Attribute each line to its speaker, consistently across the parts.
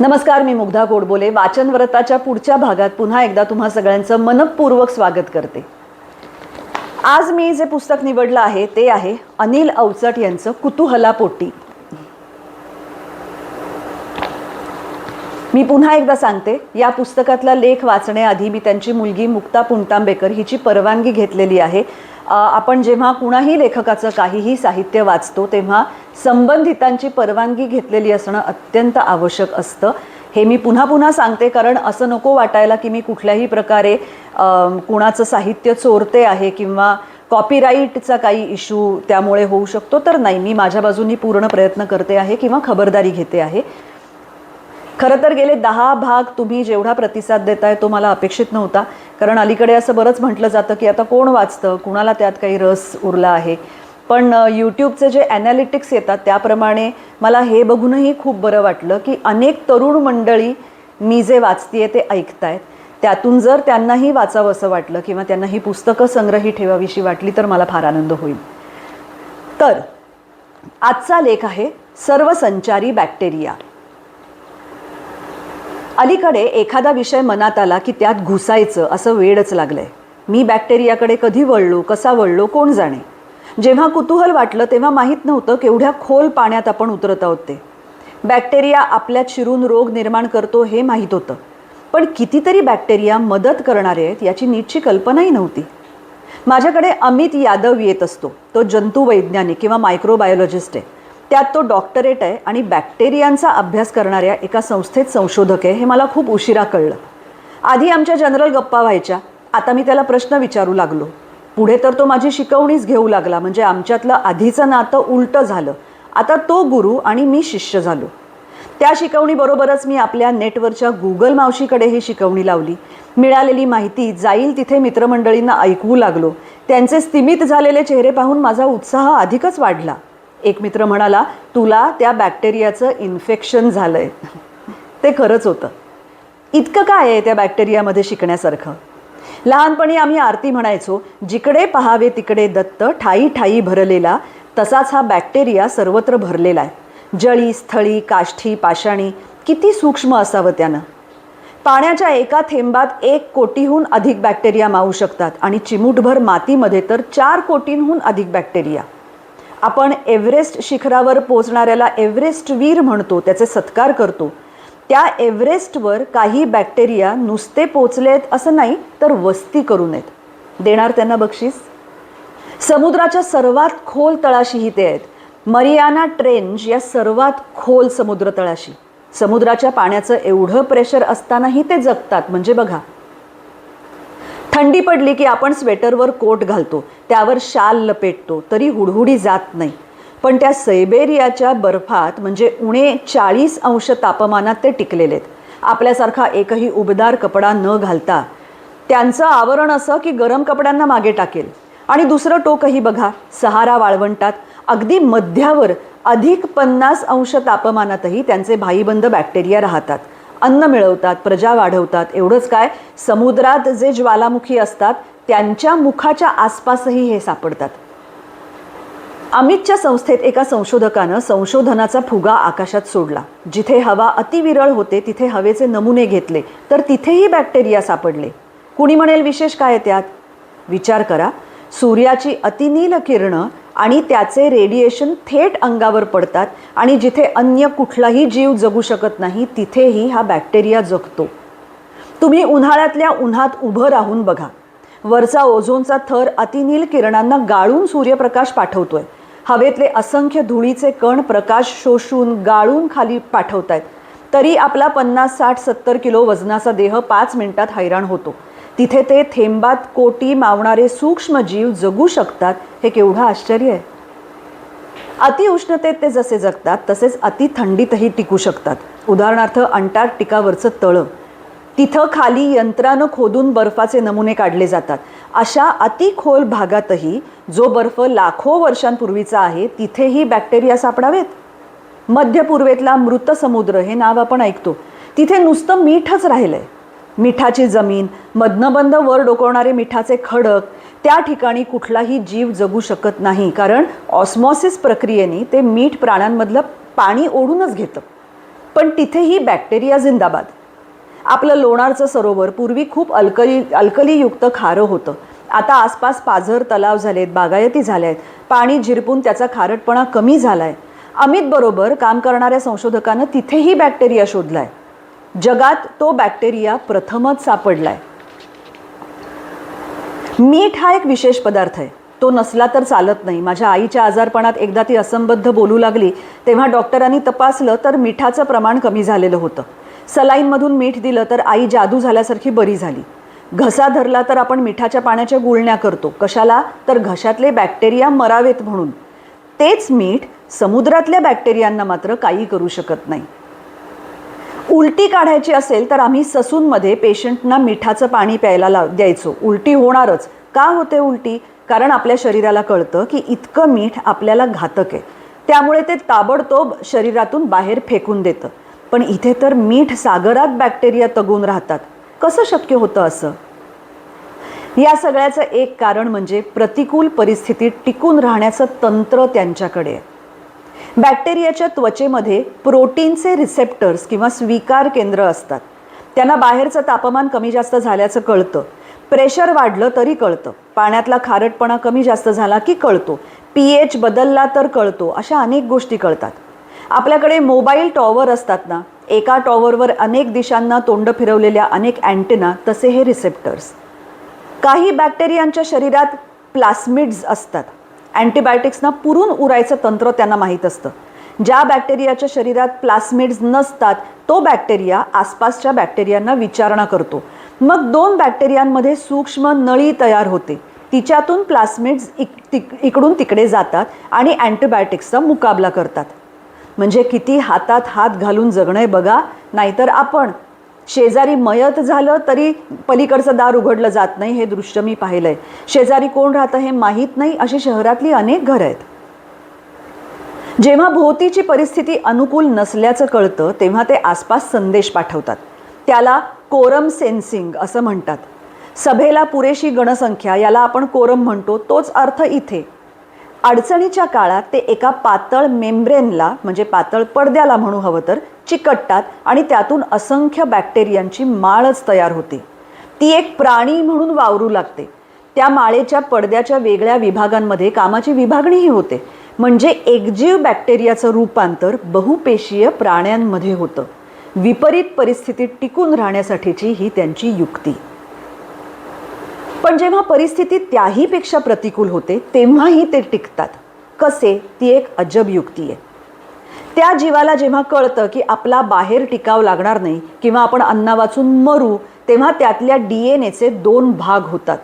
Speaker 1: नमस्कार मी मुग्धा गोडबोले. वाचनव्रताच्या पुढच्या भागात पुन्हा एकदा तुम्हा सगळ्यांचं मनपूर्वक स्वागत करते. आज मी जे पुस्तक निवडलं आहे ते आहे अनिल अवचट यांचं कुतूहला पोटी मी पुन्हा एकदा सांगते या पुस्तकातला लेख वाचण्याआधी मी त्यांची मुलगी मुक्ता पुणतांबेकर हिची परवानगी घेतलेली आहे. आपण जेव्हा कुणाही लेखकाचं काहीही साहित्य वाचतो तेव्हा संबंधितांची परवानगी घेतलेली असणं अत्यंत आवश्यक असतं. हे मी पुन्हा पुन्हा सांगते कारण असं नको वाटायला की मी कुठल्याही प्रकारे कुणाचं साहित्य चोरते आहे किंवा कॉपीराईटचा काही इश्यू त्यामुळे होऊ शकतो तर नाही. मी माझ्या बाजूनी पूर्ण प्रयत्न करते आहे किंवा खबरदारी घेते आहे. खरं तर गेले दहा भाग तुम्ही जेवढा प्रतिसाद देताय तो मला अपेक्षित नव्हता. कारण अलीकडे असं बरंच म्हटलं जातं की आता कोण वाचतं कुणाला त्यात काही रस उरला आहे. पण यूट्यूबचे जे ॲनालिटिक्स येतात त्याप्रमाणे मला हे बघूनही खूप बरं वाटलं की अनेक तरुण मंडळी मी जे वाचतीये ते ऐकतायत. त्यातून जर त्यांनाही वाचावं असं वाटलं किंवा त्यांना ही पुस्तकं संग्रही ठेवावीशी वाटली तर मला फार आनंद होईल. तर आजचा लेख आहे सर्वसंचारी बॅक्टेरिया. अलीकडे एखादा विषय मनात आला की त्यात घुसायचं असं वेडच लागलंय. मी बॅक्टेरियाकडे कधी वळलो कसा वळलो कोण जाणे? जेव्हा कुतूहल वाटलं तेव्हा माहीत नव्हतं केवढ्या खोल पाण्यात आपण उतरत आहोत ते. बॅक्टेरिया आपल्यात शिरून रोग निर्माण करतो हे माहीत होतं. पण कितीतरी बॅक्टेरिया मदत करणारे आहेत याची नीटची कल्पनाही नव्हती. माझ्याकडे अमित यादव येत असतो. तो जंतुवैज्ञानिक किंवा मायक्रोबायोलॉजिस्ट आहे. त्यात तो डॉक्टरेट आहे आणि बॅक्टेरियांचा अभ्यास करणाऱ्या एका संस्थेत संशोधक आहे. हे मला खूप उशिरा कळलं. आधी आमच्या जनरल गप्पा व्हायच्या. आता मी त्याला प्रश्न विचारू लागलो. पुढे तर तो माझी शिकवणीच घेऊ लागला. म्हणजे आमच्यातलं आधीचं नातं उलटं झालं. आता तो गुरु आणि मी शिष्य झालो. त्या शिकवणीबरोबरच मी आपल्या नेटवरच्या गुगल मावशीकडे ही शिकवणी लावली. मिळालेली माहिती जाईल तिथे मित्रमंडळींना ऐकवू लागलो. त्यांचे स्तिमित झालेले चेहरे पाहून माझा उत्साह अधिकच वाढला. एक मित्र म्हणाला तुला त्या बॅक्टेरियाचं इन्फेक्शन झालंय. ते खरंच होतं. इतकं काय आहे त्या बॅक्टेरियामध्ये शिकण्यासारखं? लहानपणी आम्ही आरती म्हणायचो जिकडे पहावे तिकडे दत्त ठाई ठाई भरलेला तसाच हा बॅक्टेरिया सर्वत्र भरलेला आहे. जळी स्थळी काष्ठी पाषाणी किती सूक्ष्म असावं त्यानं. पाण्याच्या एका थेंबात एक कोटीहून अधिक बॅक्टेरिया मावू शकतात आणि चिमूटभर मातीमध्ये तर चार कोटींहून अधिक बॅक्टेरिया. आपण एव्हरेस्ट शिखरावर पोचणाऱ्याला एव्हरेस्ट वीर म्हणतो त्याचे सत्कार करतो. त्या एव्हरेस्टवर काही बॅक्टेरिया नुसते पोचलेत असं नाही तर वस्ती करू नयेत. देणार त्यांना बक्षीस? समुद्राच्या सर्वात खोल तळाशीही ते आहेत. मरियाना ट्रेंज या सर्वात खोल समुद्र तळाशी. समुद्राच्या पाण्याचं एवढं प्रेशर असतानाही ते जगतात म्हणजे बघा. थंडी पडली की आपण स्वेटरवर कोट घालतो. त्यावर शाल लपेटतो. तरी हुडहुडी जात नाही. पण त्या सैबेरियाच्या बर्फात म्हणजे उणे चाळीस अंश तापमानात ते टिकलेले आहेत. आपल्यासारखा एकही उबदार कपडा न घालता. त्यांचं आवरण असं की गरम कपड्यांना मागे टाकेल. आणि दुसरं टोकही बघा. सहारा वाळवंटात. अगदी मध्यावर अधिक पन्नास अंश तापमानातही त्यांचे भाईबंद बॅक्टेरिया राहतात. अन्न मिळवतात प्रजा वाढवतात. एवढंच काय समुद्रात जे ज्वालामुखी असतात त्यांच्या मुखाच्या आसपासही हे सापडतात. अमितच्या संस्थेत एका संशोधकानं संशोधनाचा फुगा आकाशात सोडला. जिथे हवा अतिविरळ होते तिथे हवेचे नमुने घेतले तर तिथेही बॅक्टेरिया सापडले. कुणी म्हणेल विशेष काय त्यात? विचार करा. सूर्याची अतिनील किरणं आणि त्याचे रेडिएशन थेट अंगावर पडतात आणि जिथे अन्य कुठलाही जीव जगू शकत नाही तिथेही हा बॅक्टेरिया जगतो. तुम्ही उन्हाळ्यातल्या उन्हात उभं राहून बघा. वरचा ओझोनचा थर अतिनील किरणांना गाळून सूर्यप्रकाश पाठवतोय. हवेतले असंख्य धुळीचे कण प्रकाश शोषून गाळून खाली पाठवत आहेत तरी आपला पन्नास साठ सत्तर किलो वजनाचा देह पाच मिनिटात हैराण होतो. तिथे ते थेंबात कोटी मावणारे सूक्ष्म जीव जगू शकतात हे केवढं आश्चर्य आहे. अतिउष्णतेत ते जसे जगतात तसेच अति थंडीतही टिकू शकतात. उदाहरणार्थ अंटार्क्टिकावरचं तळं. तिथं खाली यंत्रानं खोदून बर्फाचे नमुने काढले जातात. अशा अति खोल भागातही जो बर्फ लाखो वर्षांपूर्वीचा आहे तिथेही बॅक्टेरिया सापडावेत? मध्य पूर्वेतला मृत समुद्र हे नाव आपण ऐकतो. तिथे नुसतं मीठच राहिलंय. मिठाची जमीन मधनबंद वर डोकवणारे मिठाचे खडक त्या ठिकाणी कुठलाही जीव जगू शकत नाही. कारण ऑस्मॉसिस प्रक्रियेने ते मीठ प्राण्यांमधलं पाणी ओढूनच घेतं. पण तिथेही बॅक्टेरिया जिंदाबाद. आपलं लोणारचं सरोवर पूर्वी खूप अल्कली अल्कलीयुक्त खारं होतं. आता आसपास पाझर तलाव झालेत बागायती झाल्या आहेत पाणी झिरपून त्याचा खारटपणा कमी झाला आहे अमितबरोबर काम करणाऱ्या संशोधकानं तिथेही बॅक्टेरिया शोधला आहे जगात तो बॅक्टेरिया प्रथमच सापडलाय. मीठ हा एक विशेष पदार्थ आहे. तो नसला तर चालत नाही. माझ्या आईच्या आजारपणात एकदा ती असंबद्ध बोलू लागली तेव्हा डॉक्टरांनी तपासलं तर मिठाचं प्रमाण कमी झालेलं होतं. सलाईनमधून मीठ दिलं तर आई जादू झाल्यासारखी बरी झाली. घसा धरला तर आपण मिठाच्या पाण्याच्या गुळण्या करतो. कशाला? तर घशातले बॅक्टेरिया मरावेत म्हणून. तेच मीठ समुद्रातल्या बॅक्टेरियांना मात्र काही करू शकत नाही. उलटी काढायची असेल तर आम्ही ससूनमध्ये पेशंटना मिठाचं पाणी प्यायला लाव द्यायचो. उलटी होणारच. का होते उलटी? कारण आपल्या शरीराला कळतं की इतकं मीठ आपल्याला घातक आहे. त्यामुळे ते ताबडतोब शरीरातून बाहेर फेकून देतं. पण इथे तर मीठ सागरात बॅक्टेरिया तगून राहतात. कसं शक्य होतं असं? या सगळ्याचं एक कारण म्हणजे प्रतिकूल परिस्थितीत टिकून राहण्याचं तंत्र त्यांच्याकडे आहे. बॅक्टेरियाच्या त्वचेमध्ये प्रोटीनचे रिसेप्टर्स किंवा स्वीकार केंद्र असतात. त्यांना बाहेरचं तापमान कमी जास्त झाल्याचं कळतं. प्रेशर वाढलं तरी कळतं. पाण्यातला खारटपणा कमी जास्त झाला की कळतो. पी एच बदलला तर कळतो अशा अनेक गोष्टी कळतात. आपल्याकडे मोबाईल टॉवर असतात ना एका टॉवरवर अनेक दिशांना तोंड फिरवलेल्या अनेक अँटेना तसे हे रिसेप्टर्स. काही बॅक्टेरियांच्या शरीरात प्लास्मिड्स असतात. अँटीबायोटिक्सना पुरून उरायचं तंत्र त्यांना माहीत असतं. ज्या बॅक्टेरियाच्या शरीरात प्लास्मिड्स नसतात तो बॅक्टेरिया आसपासच्या बॅक्टेरियांना विचारणा करतो. मग दोन बॅक्टेरियांमध्ये सूक्ष्म नळी तयार होते. तिच्यातून प्लास्मिड्स इक तिक इकडून तिकडे जातात आणि अँटीबायोटिक्सचा मुकाबला करतात. म्हणजे किती हातात हात घालून जगणं बघा नाहीतर आपण शेजारी मयत झालं तरी पलीकडचं दार उघडलं जात नाही हे दृश्य मी पाहिलं आहे शेजारी कोण राहतं हे माहीत नाही अशी शहरातली अनेक घरं आहेत. जेव्हा भोवतीची परिस्थिती अनुकूल नसल्याचं कळतं तेव्हा ते आसपास संदेश पाठवतात. त्याला कोरम सेन्सिंग असं म्हणतात. सभेला पुरेशी गणसंख्या याला आपण कोरम म्हणतो तोच अर्थ इथे. अडचणीच्या काळात ते एका पातळ मेम्ब्रेनला म्हणजे पातळ पडद्याला म्हणू हवं तर चिकटतात आणि त्यातून असंख्य बॅक्टेरियांची माळच तयार होते. ती एक प्राणी म्हणून वावरू लागते. त्या माळेच्या पडद्याच्या वेगळ्या विभागांमध्ये कामाची विभागणीही होते. म्हणजे एकजीव बॅक्टेरियाचं रूपांतर बहुपेशीय प्राण्यांमध्ये होतं. विपरीत परिस्थितीत टिकून राहण्यासाठीची ही त्यांची युक्ती. पण जेव्हा परिस्थिती त्याहीपेक्षा प्रतिकूल होते तेव्हाही ते टिकतात. कसे? ती एक अजब युक्ती आहे. त्या जीवाला जेव्हा कळतं की आपला बाहेर टिकाव लागणार नाही किंवा आपण अन्ना वाचून मरू तेव्हा त्यातल्या डी एन एचे दोन भाग होतात.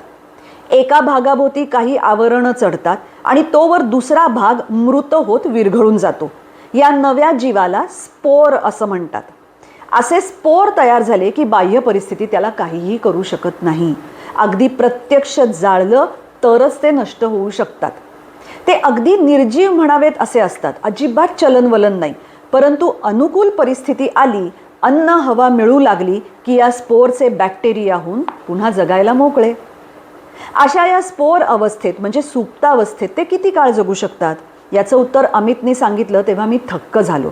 Speaker 1: एका भागाभोवती काही आवरणं चढतात आणि तोवर दुसरा भाग मृत होत विरघळून जातो. या नव्या जीवाला स्पोर असं म्हणतात. असे स्पोर तयार झाले की बाह्य परिस्थिती त्याला काहीही करू शकत नाही. अगदी प्रत्यक्ष जाळलं तरच ते नष्ट होऊ शकतात. ते अगदी निर्जीव म्हणावेत असे असतात. अजिबात चलनवलन नाही. परंतु अनुकूल परिस्थिती आली अन्न हवा मिळू लागली की या स्पोरचे बॅक्टेरियाहून पुन्हा जगायला मोकळे. अशा या स्पोर अवस्थेत म्हणजे सुप्तावस्थेत ते किती काळ जगू शकतात? याचं उत्तर अमितने सांगितलं तेव्हा मी थक्क झालो.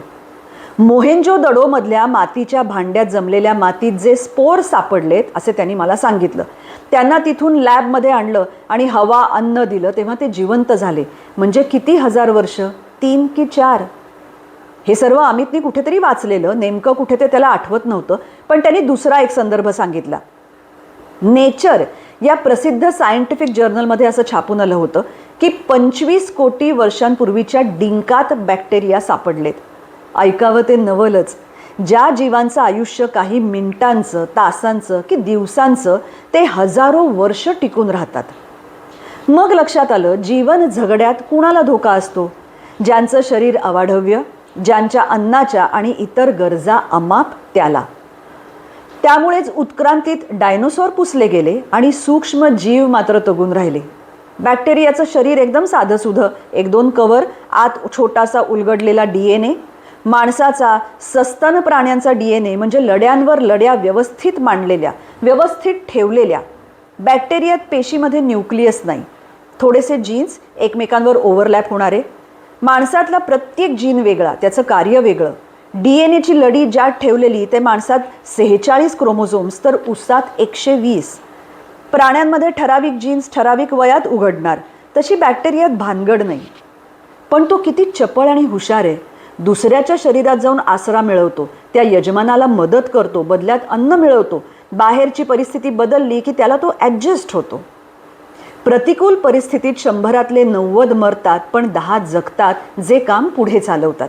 Speaker 1: मोहेंजो दडोमधल्या मातीच्या भांड्यात जमलेल्या मातीत जे स्पोर सापडलेत असे त्यांनी मला सांगितलं. त्यांना तिथून लॅबमध्ये आणलं आणि हवा अन्न दिलं तेव्हा ते जिवंत झाले. म्हणजे किती हजार वर्ष? तीन की चार? हे सर्व अमितनी कुठेतरी वाचलेलं. नेमकं कुठे ते त्याला आठवत नव्हतं पण त्यांनी दुसरा एक संदर्भ सांगितला. नेचर या प्रसिद्ध सायंटिफिक जर्नलमध्ये असं छापून आलं होतं की पंचवीस कोटी वर्षांपूर्वीच्या डिंकात बॅक्टेरिया सापडलेत. ऐकावं ते नवलच. ज्या जीवांचं आयुष्य काही मिनिटांचं तासांचं की दिवसांचं ते हजारो वर्ष टिकून राहतात. मग लक्षात आलं जीवन झगड्यात कुणाला धोका असतो? ज्यांचं शरीर अवाढव्य ज्यांच्या अन्नाच्या आणि इतर गरजा अमाप त्याला. त्यामुळेच उत्क्रांतीत डायनोसॉर पुसले गेले आणि सूक्ष्म जीव मात्र तगून राहिले. बॅक्टेरियाचं शरीर एकदम साधंसुधं एक दोन कवर आत छोटासा उलगडलेला डी एन ए माणसाचा सस्तन प्राण्यांचा डी एन ए म्हणजे लड्यांवर लड्या व्यवस्थित मांडलेल्या व्यवस्थित ठेवलेल्या. बॅक्टेरियात पेशीमध्ये न्यूक्लियस नाही. थोडेसे जीन्स एकमेकांवर ओव्हरलॅप होणारे. माणसातला प्रत्येक जीन वेगळा त्याचं कार्य वेगळं. डी एन एची लढी ज्यात ठेवलेली ते माणसात सेहेचाळीस क्रोमोझोम्स तर उसात एकशे वीस प्राण्यांमध्ये ठराविक जीन्स ठराविक वयात उघडणार तशी बॅक्टेरियात भानगड नाही. पण तो किती चपळ आणि हुशार आहे. दुसऱ्याच्या शरीरात जाऊन आसरा मिळवतो त्या यजमानाला मदत करतो बदल्यात अन्न मिळवतो बाहेरची परिस्थिती बदलली की त्याला तो ॲडजस्ट होतो. प्रतिकूल परिस्थितीत शंभरातले नव्वद मरतात पण दहा जगतात जे काम पुढे चालवतात.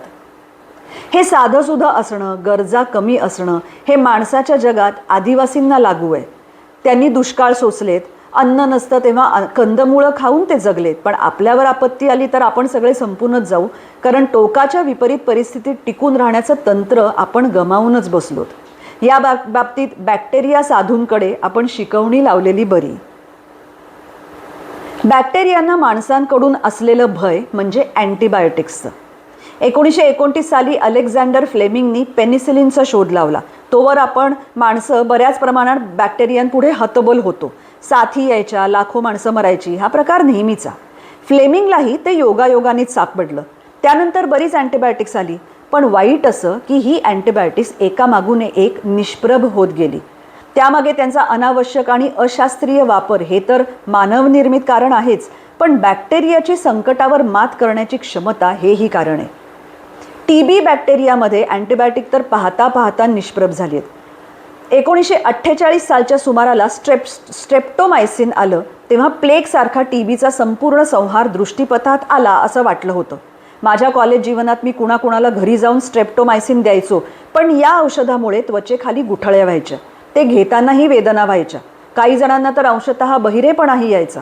Speaker 1: हे साधंसुधं असणं गरजा कमी असणं हे माणसाच्या जगात आदिवासींना लागू आहे. त्यांनी दुष्काळ सोसलेत अन्न नसतं तेव्हा कंदमुळं खाऊन ते जगलेत. पण आपल्यावर आपत्ती आली तर आपण सगळे संपूनच जाऊ. कारण टोकाच्या विपरीत परिस्थितीत टिकून राहण्याचं तंत्र आपण गमावूनच बसलोत. या बाब बाबतीत बॅक्टेरिया साधूंकडे आपण शिकवणी लावलेली बरी. बॅक्टेरियांना माणसांकडून असलेलं भय म्हणजे अँटीबायोटिक्सचं. एकोणीसशे एकोणतीस साली अलेक्झांडर फ्लेमिंगनी पेनिसिलिनचा शोध लावला. तोवर आपण माणसं बऱ्याच प्रमाणात बॅक्टेरियांपुढे हतबल होतो. साथी यायच्या लाखो माणसं मरायची हा प्रकार नेहमीचा. फ्लेमिंगलाही ते योगायोगानेच सापडलं त्यानंतर बरीच अँटीबायोटिक्स आली पण वाईट असं की ही अँटीबायोटिक्स एकामागून एक निष्प्रभ होत गेली. त्यामागे त्यांचा अनावश्यक आणि अशास्त्रीय वापर हे तर मानवनिर्मित कारण आहेच पण बॅक्टेरियाची संकटावर मात करण्याची क्षमता हेही कारण आहे. टी बी बॅक्टेरियामध्ये अँटीबायोटिक तर पाहता पाहता निष्प्रभ झाली आहेत एकोणीसशे अठ्ठेचाळीस सालच्या सुमाराला स्ट्रेप स्ट्रेप्टोमायसिन आलं तेव्हा प्लेगसारखा टी बीचा संपूर्ण संहार दृष्टीपथात आला असं वाटलं होतं. माझ्या कॉलेज जीवनात मी कुणाकुणाला घरी जाऊन स्ट्रेप्टोमायसिन द्यायचो पण या औषधामुळे त्वचेखाली गुठळ्या व्हायच्या. ते घेतानाही वेदना व्हायच्या. काही जणांना तर अंशतः बहिरेपणाही यायचा.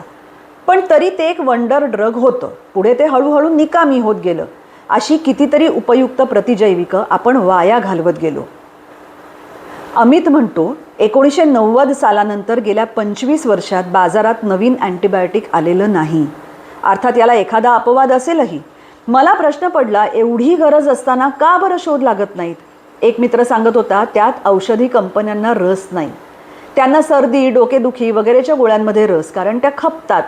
Speaker 1: पण तरी ते एक वंडर ड्रग होतं. पुढे ते हळूहळू निकामी होत गेलं. अशी कितीतरी उपयुक्त प्रतिजैविकं आपण वाया घालवत गेलो. अमित म्हणतो एकोणीसशे नव्वद सालानंतर गेल्या पंचवीस वर्षात बाजारात नवीन अँटीबायोटिक आलेलं नाही. अर्थात याला एखादा अपवाद असेलही. मला प्रश्न पडला एवढी गरज असताना का बरं शोध लागत नाहीत? एक मित्र सांगत होता त्यात औषधी कंपन्यांना रस नाही. त्यांना सर्दी डोकेदुखी वगैरेच्या गोळ्यांमध्ये रस कारण त्या खपतात.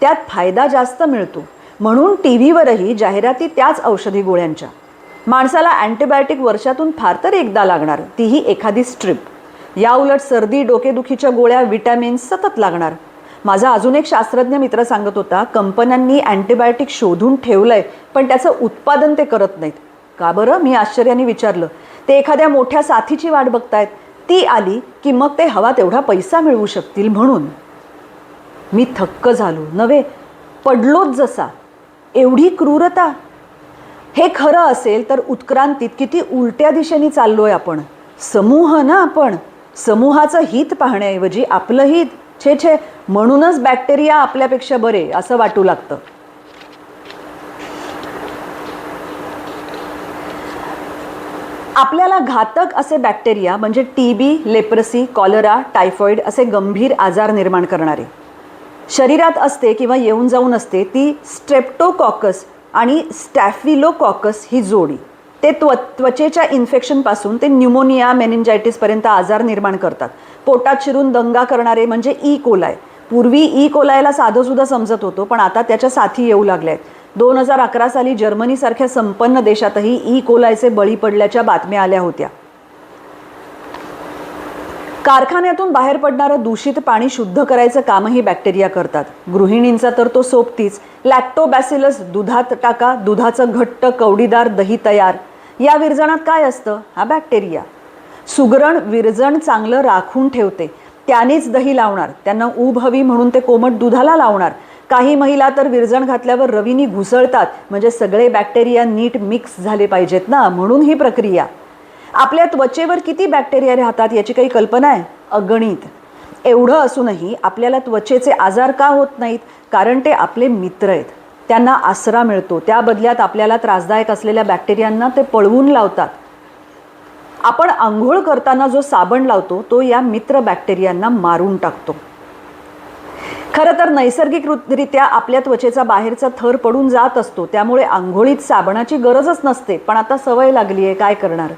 Speaker 1: त्यात फायदा जास्त मिळतो. म्हणून टी व्हीवरही जाहिराती त्याच औषधी गोळ्यांच्या. माणसाला अँटीबायोटिक वर्षातून फार तर एकदा लागणार. तीही एखादी स्ट्रिप. या उलट सर्दी डोकेदुखीच्या गोळ्या विटॅमिन्स सतत लागणार. माझा अजून एक शास्त्रज्ञ मित्र सांगत होता कंपन्यांनी अँटीबायोटिक शोधून ठेवलंय पण त्याचं उत्पादन ते करत नाहीत. का बरं? मी आश्चर्याने विचारलं. ते एखाद्या मोठ्या साथीची वाट बघतायत. ती आली की मग ते हवा तेवढा पैसा मिळवू शकतील म्हणून. मी थक्क झालो. नव्हे पडलोच जसा. एवढी क्रूरता. हे खरं असेल तर उत्क्रांतीत किती उलट्या दिशेने चाललोय आपण. समूह ना आपण. समूहाचं हित पाहण्याऐवजी आपलं हित. छे छे म्हणूनच बॅक्टेरिया आपल्यापेक्षा बरे असं वाटू लागतं. आपल्याला घातक असे बॅक्टेरिया म्हणजे T B leprosy cholera typhoid असे गंभीर आजार निर्माण करणारे. शरीरात असते किंवा येऊन जाऊन असते ती स्ट्रेप्टोकॉकस आणि स्टॅफिलोकॉकस ही जोडी ते त्व त्वचेच्या इन्फेक्शनपासून ते न्यूमोनिया मेनिंजायटिसपर्यंत आजार निर्माण करतात. पोटात शिरून दंगा करणारे म्हणजे ई. कोलाय. पूर्वी ई. कोलायला साधंसुद्धा समजत होतो पण आता त्याच्या साथी येऊ लागल्या आहेत. दोन हजार अकरा साली जर्मनीसारख्या संपन्न देशातही ई. कोलायचे बळी पडल्याच्या बातम्या आल्या होत्या. कारखान्यातून बाहेर पडणारं दूषित पाणी शुद्ध करायचं कामही बॅक्टेरिया करतात. गृहिणींचा तर तो सोबतीच. लॅक्टोबॅसिलस दुधात टाका दुधाचं घट्ट कवडीदार दही तयार. या विरजणात काय असतं? हा बॅक्टेरिया सुगरण विरजण चांगलं राखून ठेवते. त्यानेच दही लावणार. त्यांना ऊब हवी म्हणून ते कोमट दुधाला लावणार. काही महिला तर विरजण घातल्यावर रवीनी घुसळतात. म्हणजे सगळे बॅक्टेरिया नीट मिक्स झाले पाहिजेत ना? म्हणून ही प्रक्रिया. आपल्या त्वचेवर किती बॅक्टेरिया राहतात याची काही कल्पना आहे? अगणित. एवढं असूनही आपल्याला त्वचेचे आजार का होत नाहीत? कारण ते आपले मित्र आहेत. त्यांना आसरा मिळतो. त्या बदल्यात आपल्याला त्रासदायक असलेल्या बॅक्टेरियांना ते पळवून लावतात. आपण आंघोळ करताना जो साबण लावतो तो या मित्र बॅक्टेरियांना मारून टाकतो. खरं तर नैसर्गिकरित्या आपल्या त्वचेचा बाहेरचा थर पडून जात असतो. त्यामुळे आंघोळीत साबणाची गरजच नसते. पण आता सवय लागली आहे काय करणार?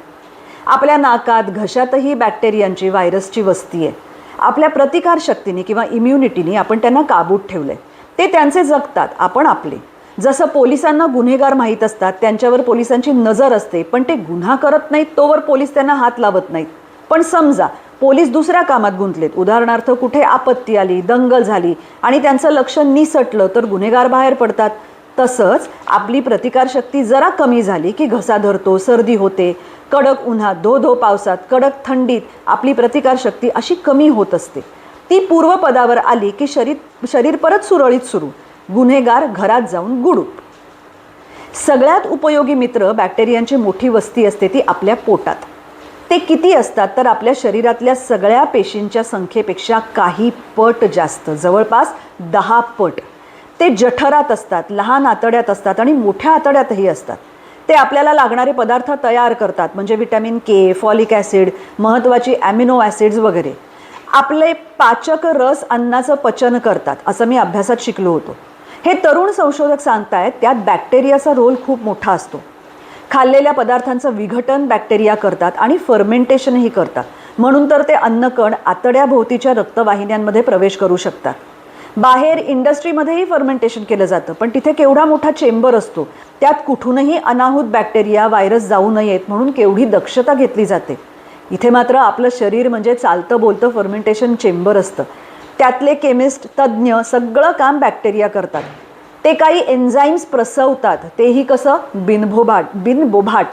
Speaker 1: आपल्या नाकात घशातही बॅक्टेरियांची व्हायरसची वस्ती आहे. आपल्या प्रतिकारशक्तीने किंवा इम्युनिटीने आपण त्यांना काबूत ठेवलंय. ते त्यांचे जगतात आपण आपले. जसं पोलिसांना गुन्हेगार माहीत असतात त्यांच्यावर पोलिसांची नजर असते पण ते गुन्हा करत नाहीत तोवर पोलीस त्यांना हात लावत नाहीत. पण समजा पोलीस दुसऱ्या कामात गुंतलेत. उदाहरणार्थ कुठे आपत्ती आली दंगल झाली आणि त्यांचं लक्ष निसटलं तर गुन्हेगार बाहेर पडतात. तसंच आपली प्रतिकारशक्ती जरा कमी झाली की घसा धरतो सर्दी होते कडक उन्हात धो धो पावसात कडक थंडीत आपली प्रतिकारशक्ती अशी कमी होत असते. ती पूर्वपदावर आली की शरीर शरीर परत सुरळीत सुरू गुन्हेगार घरात जाऊन गुडूप. सगळ्यात उपयोगी मित्र बॅक्टेरियांची मोठी वस्ती असते ती आपल्या पोटात. ते किती असतात तर आपल्या शरीरातल्या सगळ्या पेशींच्या संख्येपेक्षा काही पट जास्त जवळपास दहा पट. ते जठरात असतात लहान आतड्यात असतात आणि मोठ्या आतड्यातही असतात. ते आपल्याला लागणारे पदार्थ तयार करतात म्हणजे विटॅमिन के फॉलिक ॲसिड महत्त्वाची ॲमिनो ॲसिड्स वगैरे. आपले पाचक रस अन्नाचं पचन करतात असं मी अभ्यासात शिकलो होतो. हे तरुण संशोधक सांगतायत त्यात बॅक्टेरियाचा रोल खूप मोठा असतो. खाल्लेल्या पदार्थांचं विघटन बॅक्टेरिया करतात आणि फर्मेंटेशनही करतात. म्हणून तर ते अन्नकण आतड्याभोवतीच्या रक्तवाहिन्यांमध्ये प्रवेश करू शकतात. बाहेर इंडस्ट्रीमध्येही फर्मेंटेशन केलं जातं. पण तिथे केवढा मोठा चेंबर असतो त्यात कुठूनही अनाहूत बॅक्टेरिया व्हायरस जाऊ नयेत म्हणून केवढी दक्षता घेतली जाते. इथे मात्र आपलं शरीर म्हणजे चालतं बोलतं फर्मेंटेशन चेंबर असतं. त्यातले केमिस्ट तज्ज्ञ सगळं काम बॅक्टेरिया करतात. ते काही एन्झाईम्स प्रसवतात तेही कसं? बिनभोभाट बिनबोभाट.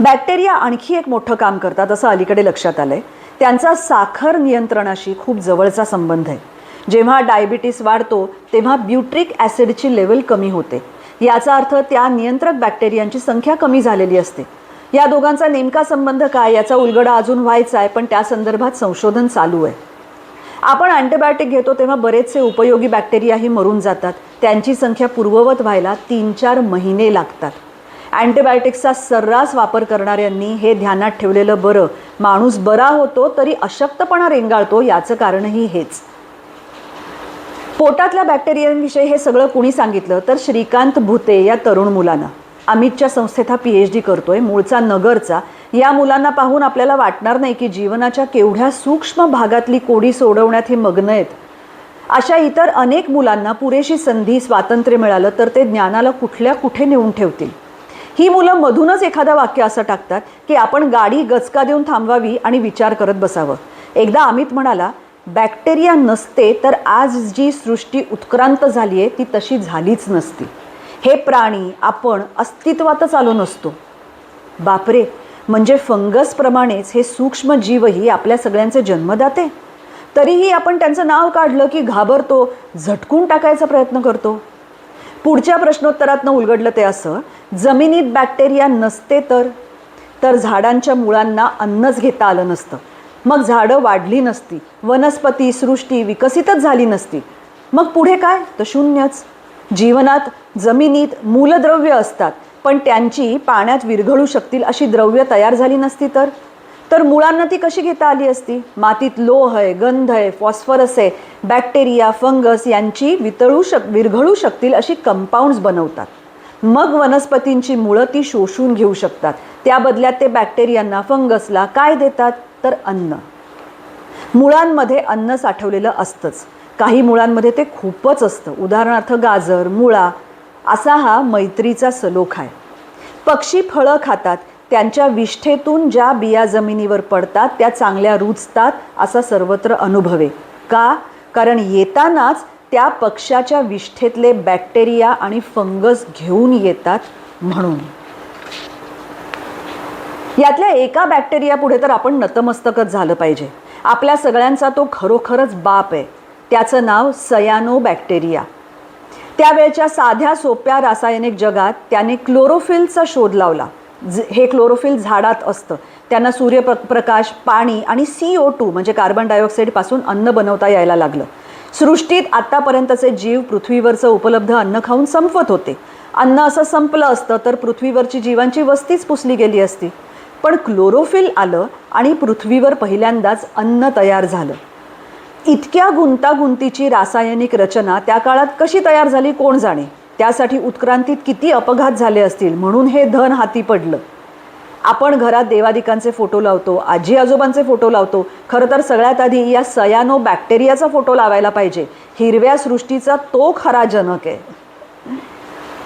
Speaker 1: बॅक्टेरिया आणखी एक मोठं काम करतात असं अलीकडे लक्षात आलंय. त्यांचा साखर नियंत्रणाशी खूप जवळचा संबंध आहे. जेव्हा डायबिटीस वाढतो तेव्हा ब्युट्रिक ॲसिडची लेवल कमी होते. याचा अर्थ त्या नियंत्रक बॅक्टेरियांची संख्या कमी झालेली असते. या दोघांचा नेमका संबंध काय याचा उलगडा अजून व्हायचा आहे पण त्या संदर्भात संशोधन चालू आहे. आपण अँटीबायोटिक घेतो तेव्हा बरेचसे उपयोगी बॅक्टेरियाही मरून जातात. त्यांची संख्या पूर्ववत व्हायला तीन चार महिने लागतात. अँटीबायोटिक्सचा सर्रास वापर करणाऱ्यांनी हे ध्यानात ठेवलेलं बरं. माणूस बरा होतो तरी अशक्तपणा रेंगाळतो याचं कारणही हेच. पोटातल्या बॅक्टेरियांविषयी हे सगळं कुणी सांगितलं? तर श्रीकांत भुते या तरुण मुलानं. अमितच्या संस्थेत हा पी एच डी करतोय मूळचा नगरचा. या मुलांना पाहून आपल्याला वाटणार नाही की जीवनाच्या केवढ्या सूक्ष्म भागातली कोडी सोडवण्यात हे मग्न आहेत. अशा इतर अनेक मुलांना पुरेशी संधी स्वातंत्र्य मिळालं तर ते ज्ञानाला कुठल्या कुठे नेऊन ठेवतील? ही मुलं मधूनच एखादं वाक्य असं टाकतात की आपण गाडी गचका देऊन थांबवावी आणि विचार करत बसावं. एकदा अमित म्हणाला बॅक्टेरिया नसते तर आज जी सृष्टी उत्क्रांत झाली आहे ती तशी झालीच नसती. हे प्राणी आपण अस्तित्वातच आलो नसतो. बापरे म्हणजे फंगसप्रमाणेच हे सूक्ष्म जीवही आपल्या सगळ्यांचे जन्मदाते? तरीही आपण त्यांचं नाव काढलं की घाबरतो झटकून टाकायचा प्रयत्न करतो. पुढच्या प्रश्नोत्तरातनं उलगडलं ते असं जमिनीत बॅक्टेरिया नसते तर? तर झाडांच्या मुळांना अन्नच घेता आलं नसतं. मग झाडं वाढली नसती वनस्पती सृष्टी विकसितच झाली नसती. मग पुढे काय? तर शून्यच. जीवनात जमिनीत मूलद्रव्य असतात पण त्यांची पाण्यात विरघळू शकतील अशी द्रव्य तयार झाली नसती तर? तर मुळांना ती कशी घेता आली असती? मातीत लोह आहे गंध आहे फॉस्फरस आहे बॅक्टेरिया फंगस यांची वितळू शक विरघळू शकतील अशी कंपाऊंड्स बनवतात. मग वनस्पतींची मुळं ती शोषून घेऊ शकतात. त्या बदल्यात ते बॅक्टेरियांना फंगसला काय देतात? तर अन्न. मुळांमध्ये अन्न साठवलेलं असतंच. काही मुळांमध्ये ते खूपच असतं. उदाहरणार्थ गाजर मुळा असा हा मैत्रीचा सलोख आहे. पक्षी फळं खातात. त्यांच्या विष्ठेतून ज्या बिया जमिनीवर पडतात त्या चांगल्या रुजतात असा सर्वत्र अनुभवे का? कारण येतानाच त्या पक्षाच्या विष्ठेतले बॅक्टेरिया आणि फंगस घेऊन येतात म्हणून. यातल्या एका बॅक्टेरिया पुढे तर आपण नतमस्तकच झालं पाहिजे. आपल्या सगळ्यांचा तो खरोखरच बाप आहे. त्याचं नाव सयानो बॅक्टेरिया त्यावेळच्या साध्या सोप्या रासायनिक जगात त्याने क्लोरोफिलचा शोध लावला. हे क्लोरोफिल झाडात असतं. त्यांना सूर्यप्र प्रकाश पाणी आणि सी ओ टू म्हणजे कार्बन डायऑक्साईडपासून अन्न बनवता यायला लागलं. सृष्टीत आत्तापर्यंतचे जीव पृथ्वीवरचं उपलब्ध अन्न खाऊन संपत होते. अन्न असं संपलं असतं तर पृथ्वीवरची जीवांची वस्तीच पुसली गेली असती. पण क्लोरोफिल आलं आणि पृथ्वीवर पहिल्यांदाच अन्न तयार झालं. इतक्या गुंतागुंतीची रासायनिक रचना त्या काळात कशी तयार झाली कोण जाणे? त्यासाठी उत्क्रांतीत किती अपघात झाले असतील म्हणून हे धन हाती पडलं. आपण घरात देवादिकांचे फोटो लावतो आजी आजोबांचे फोटो लावतो खरं तर सगळ्यात आधी या सयानो बॅक्टेरियाचा फोटो लावायला पाहिजे. हिरव्या सृष्टीचा तो खरा जनक आहे.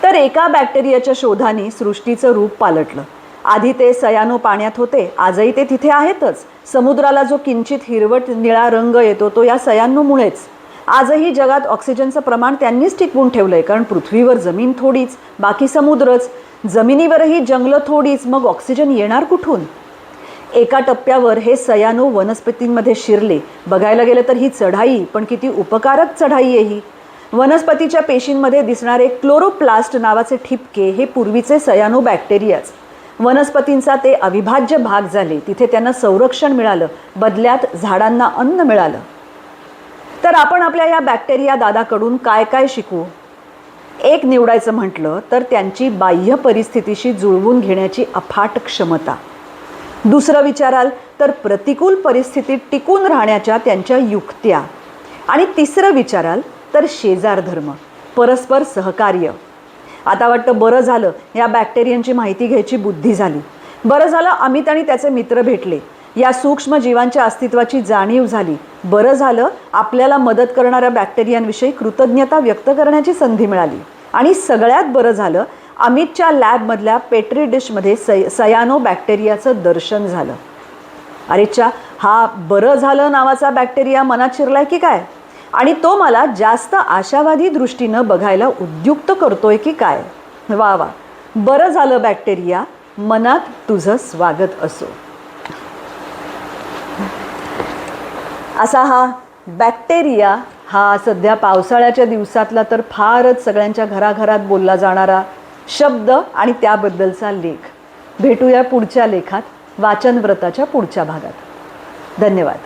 Speaker 1: तर एका बॅक्टेरियाच्या शोधाने सृष्टीचं रूप पालटलं. आधी ते सयानो पाण्यात होते आजही ते तिथे आहेतच. समुद्राला जो किंचित हिरवट निळा रंग येतो तो या सयानोमुळेच. आजही जगात ऑक्सिजनचं प्रमाण त्यांनीच टिकवून ठेवलं आहे कारण पृथ्वीवर जमीन थोडीच बाकी समुद्रच. जमिनीवरही जंगलं थोडीच मग ऑक्सिजन येणार कुठून? एका टप्प्यावर हे सयानो वनस्पतींमध्ये शिरले. बघायला गेलं तर ही चढाई पण किती उपकारक चढाई आहे ही. वनस्पतीच्या पेशींमध्ये दिसणारे क्लोरोप्लास्ट नावाचे ठिपके हे पूर्वीचे सयानो बॅक्टेरियाच. वनस्पतींचा ते अविभाज्य भाग झाले. तिथे त्यांना संरक्षण मिळालं. बदल्यात झाडांना अन्न मिळालं. तर आपण आपल्या या बॅक्टेरिया दादाकडून काय काय शिकू? एक निवडायचं म्हटलं तर त्यांची बाह्य परिस्थितीशी जुळवून घेण्याची अफाट क्षमता. दुसरं विचाराल तर प्रतिकूल परिस्थितीत टिकून राहण्याच्या त्यांच्या युक्त्या. आणि तिसरं विचाराल तर शेजार धर्म. परस्पर सहकार्य. आता वाटतं बरं झालं या बॅक्टेरियांची माहिती घ्यायची बुद्धी झाली. बरं झालं अमित आणि त्याचे मित्र भेटले. या सूक्ष्म जीवांच्या अस्तित्वाची जाणीव झाली. बरं झालं आपल्याला मदत करणाऱ्या बॅक्टेरियांविषयी कृतज्ञता व्यक्त करण्याची संधी मिळाली. आणि सगळ्यात बरं झालं अमितच्या लॅबमधल्या पेट्री डिशमध्ये सय सयानो बॅक्टेरियाचं दर्शन झालं. अरेच्या हा बरं झालं नावाचा बॅक्टेरिया मनात शिरलाय की काय? आणि तो मला जास्त आशावादी दृष्टीनं बघायला उद्युक्त करतोय की काय? वा वा. बरं झालं बॅक्टेरिया. मनात तुझं स्वागत असो. असा हा बॅक्टेरिया हा सध्या पावसाळ्याच्या दिवसातला तर फारच सगळ्यांच्या घराघरात बोलला जाणारा शब्द आणि त्याबद्दलचा लेख. भेटूया पुढच्या लेखात वाचनव्रताच्या पुढच्या भागात. धन्यवाद.